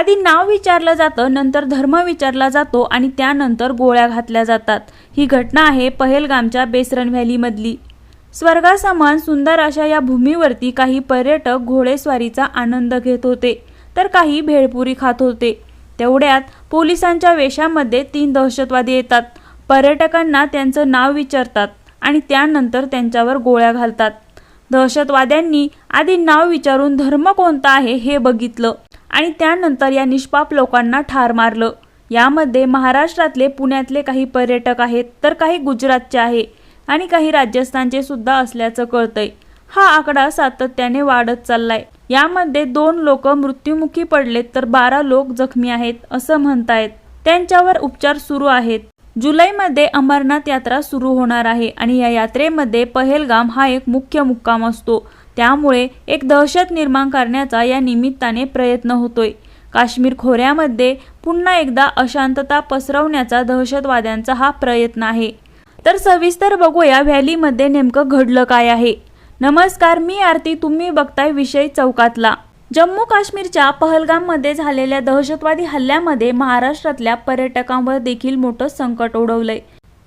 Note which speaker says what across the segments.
Speaker 1: आधी नाव विचारलं जातं नंतर धर्म विचारला जातो आणि त्यानंतर गोळ्या घातल्या जातात. ही घटना आहे पहेलगामच्या बेसरन व्हॅलीमधली. स्वर्गासमान सुंदर अशा या भूमीवरती काही पर्यटक घोडेस्वारीचा आनंद घेत होते तर काही भेळपुरी खात होते. तेवढ्यात पोलिसांच्या वेशामध्ये तीन दहशतवादी येतात. पर्यटकांना त्यांचं नाव विचारतात आणि त्यानंतर त्यांच्यावर गोळ्या घालतात. दहशतवाद्यांनी आधी नाव विचारून धर्म कोणता आहे हे बघितलं. आणि त्यानंतर या निष्पाप लोकांना ठार मारलं. यामध्ये महाराष्ट्रातले पुण्यातले काही पर्यटक आहेत तर काही गुजरातचे आहे आणि काही राजस्थानचे सुद्धा असल्याचं कळतंय. हा आकडा सातत्याने वाढत चाललाय. यामध्ये दोन लोक मृत्युमुखी पडलेत तर बारा लोक जखमी आहेत असं म्हणतायत. त्यांच्यावर उपचार सुरू आहेत. जुलैमध्ये अमरनाथ यात्रा सुरू होणार आहे आणि या यात्रेमध्ये पहेलगाम हा एक मुख्य मुक्काम असतो. त्यामुळे एक दहशत निर्माण करण्याचा या निमित्ताने प्रयत्न होतोय. काश्मीर खोऱ्यामध्ये पुन्हा एकदा अशांतता पसरवण्याचा दहशतवाद्यांचा हा प्रयत्न आहे. तर सविस्तर बघूया व्हॅलीमध्ये नेमकं घडलं काय आहे. नमस्कार मी आरती. तुम्ही बघताय विषय चौकातला. जम्मू काश्मीरच्या पहलगाममध्ये झालेल्या दहशतवादी हल्ल्यामध्ये महाराष्ट्रातल्या पर्यटकांवर देखील मोठं संकट ओढवलंय.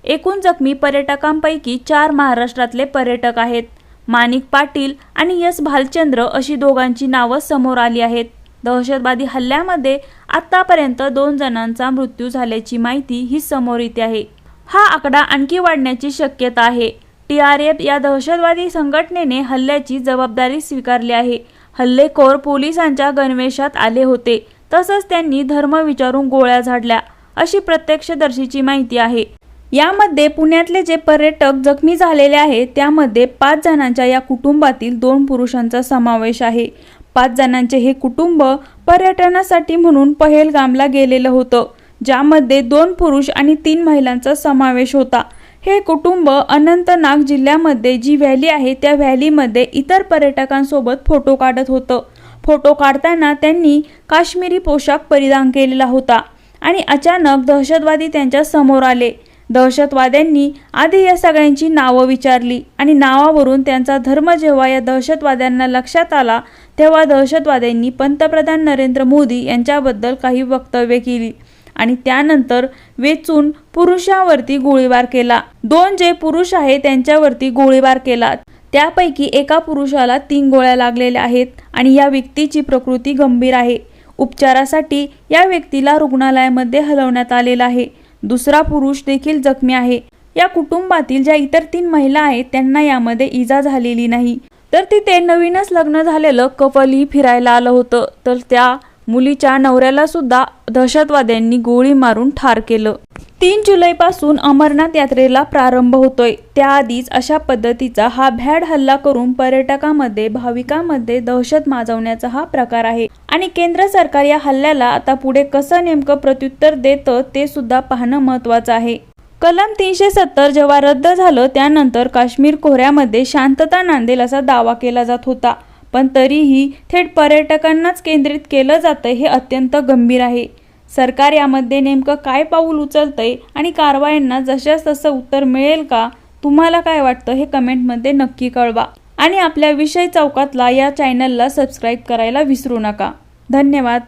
Speaker 1: एकूण जखमी पर्यटकांपैकी चार महाराष्ट्रातले पर्यटक आहेत. माणिक पाटील आणि यस भालचंद्र अशी दोघांची नावं समोर आली आहेत. दहशतवादी हल्ल्यामध्ये आतापर्यंत दोन जणांचा मृत्यू झाल्याची माहिती ही समोर येते आहे. हा आकडा आणखी वाढण्याची शक्यता आहे. टी आर एफ या दहशतवादी संघटनेने हल्ल्याची जबाबदारी स्वीकारली आहे. हल्लेखोर पोलिसांच्या गणवेशात आले होते. तसंच त्यांनी धर्म विचारून गोळ्या झाडल्या अशी प्रत्यक्षदर्शीची माहिती आहे. यामध्ये पुण्यातले जे पर्यटक जखमी झालेले आहेत त्यामध्ये पाच जणांच्या या कुटुंबातील दोन पुरुषांचा समावेश आहे. पाच जणांचे हे कुटुंब पर्यटनासाठी म्हणून पहेलगामला गेलेलं होतं ज्यामध्ये दोन पुरुष आणि तीन महिलांचा समावेश होता. हे कुटुंब अनंतनाग जिल्ह्यामध्ये जी व्हॅली आहे त्या व्हॅलीमध्ये इतर पर्यटकांसोबत फोटो काढत होतं. फोटो काढताना त्यांनी काश्मीरी पोशाख परिधान केलेला होता आणि अचानक दहशतवादी त्यांच्यासमोर आले. दहशतवाद्यांनी आधी या सगळ्यांची नावं विचारली आणि नावावरून त्यांचा धर्म जेव्हा या दहशतवाद्यांना लक्षात आला तेव्हा दहशतवाद्यांनी पंतप्रधान नरेंद्र मोदी यांच्याबद्दल काही वक्तव्य केली आणि त्यानंतर वेचून पुरुषावरती गोळीबार केला. दोन जे पुरुष आहे त्यांच्यावरती गोळीबार केला. त्यापैकी एका पुरुषाला तीन गोळ्या लागलेल्या आहेत आणि या व्यक्तीची प्रकृती गंभीर आहे. उपचारासाठी या व्यक्तीला रुग्णालयामध्ये हलवण्यात आलेलं आहे. दुसरा पुरुष देखील जखमी आहे. या कुटुंबातील ज्या इतर तीन महिला आहेत त्यांना यामध्ये इजा झालेली नाही. तर तिथे नवीनच लग्न झालेलं कपलही फिरायला आलं होतं. तर त्या मुलीच्या नवऱ्याला सुद्धा दहशतवाद्यांनी गोळी मारून ठार केलं. तीन जुलैपासून अमरनाथ यात्रेला प्रारंभ होतोय. त्याआधीच अशा पद्धतीचा हा भॅड हल्ला करून पर्यटकामध्ये भाविकांमध्ये दहशत माजवण्याचा हा प्रकार आहे. आणि केंद्र सरकार या हल्ल्याला आता पुढे कसं नेमकं प्रत्युत्तर देतं ते सुद्धा पाहणं महत्वाचं आहे. कलम तीनशे सत्तर जेव्हा रद्द झालं त्यानंतर काश्मीर खोऱ्यामध्ये शांतता नांदेल असा दावा केला जात होता. पण तरीही थेट पर्यटकांनाच केंद्रित केलं जातं हे अत्यंत गंभीर आहे. सरकार यामध्ये नेमकं काय पाऊल उचलतंय आणि कारवायांना जशास तसं उत्तर मिळेल का? तुम्हाला काय वाटतं हे कमेंटमध्ये नक्की कळवा. आणि आपल्या विषय चौकातला या चॅनलला सबस्क्राईब करायला विसरू नका. धन्यवाद.